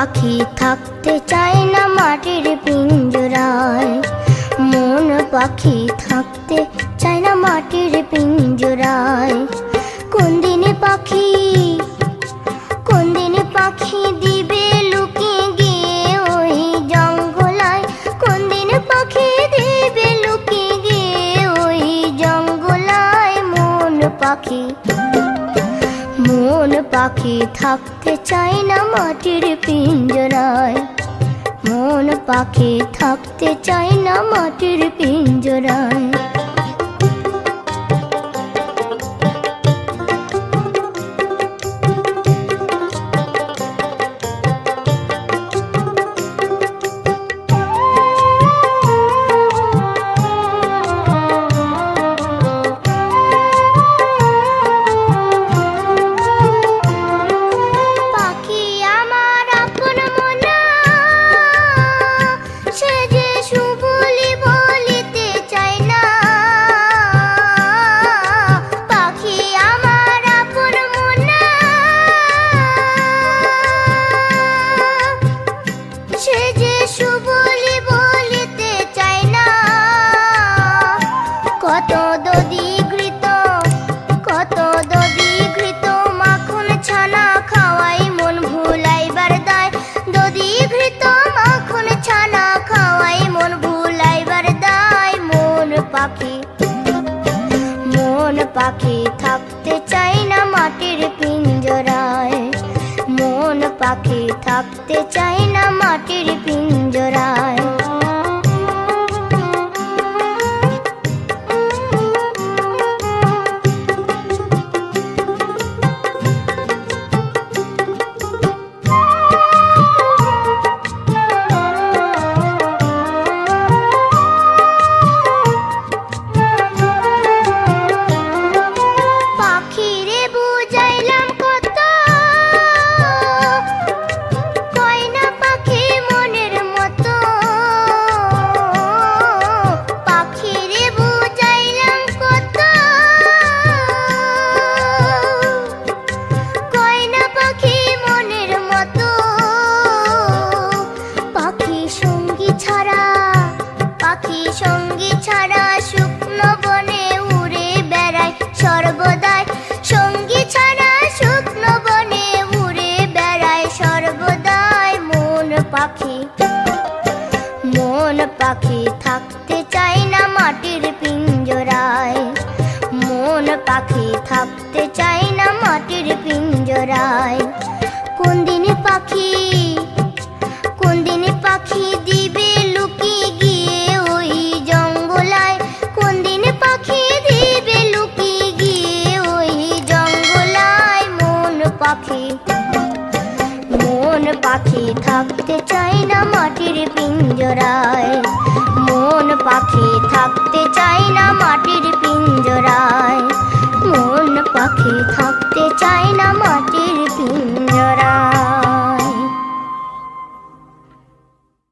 থাকতে চায় না মাটির পিঞ্জরায়। মন পাখি থাকতে চায় না মাটির পিঞ্জরায়। কোন দিনে পাখি, কোন দিনে পাখি দিবে লুকিয়ে গিয়ে ওই জঙ্গলায়? কোন দিনে পাখি দিবে লুকিয়ে গিয়ে ওই জঙ্গলায়? মন পাখি মন পাখি থাকতে চায় না মাটির পিঞ্জরায়। মন পাখি থাকতে চায় না মাটির পিঞ্জরায়। সে যে বলিতে কত দদি ঘৃত কত মাখন ছানা খাওয়াই মন ভুলাইবার দায়। দদি ঘৃত মাখন ছানা খাওয়াই মন ভুলাইবার দায়। মন পাখি মন পাখি থাকতে চাই না মাটির পিঞ্জরায়। মন পাখি থাকতে চাই না মাটির সঙ্গী ছাড়া, পাখি সঙ্গী ছাড়া শুকনো বনে উড়ে বেড়ায়। সর্বদাই সঙ্গী ছাড়া শুকনো বনে উড়ে বেড়ায়। সর্বদাই মন পাখি মন পাখি থাকতে চায় না মাটির পাখি থাকতে চাই না মাটির পিঞ্জরায়। মন পাখি থাকতে চাই না মাটির পিঞ্জরায়। মন পাখি থাকতে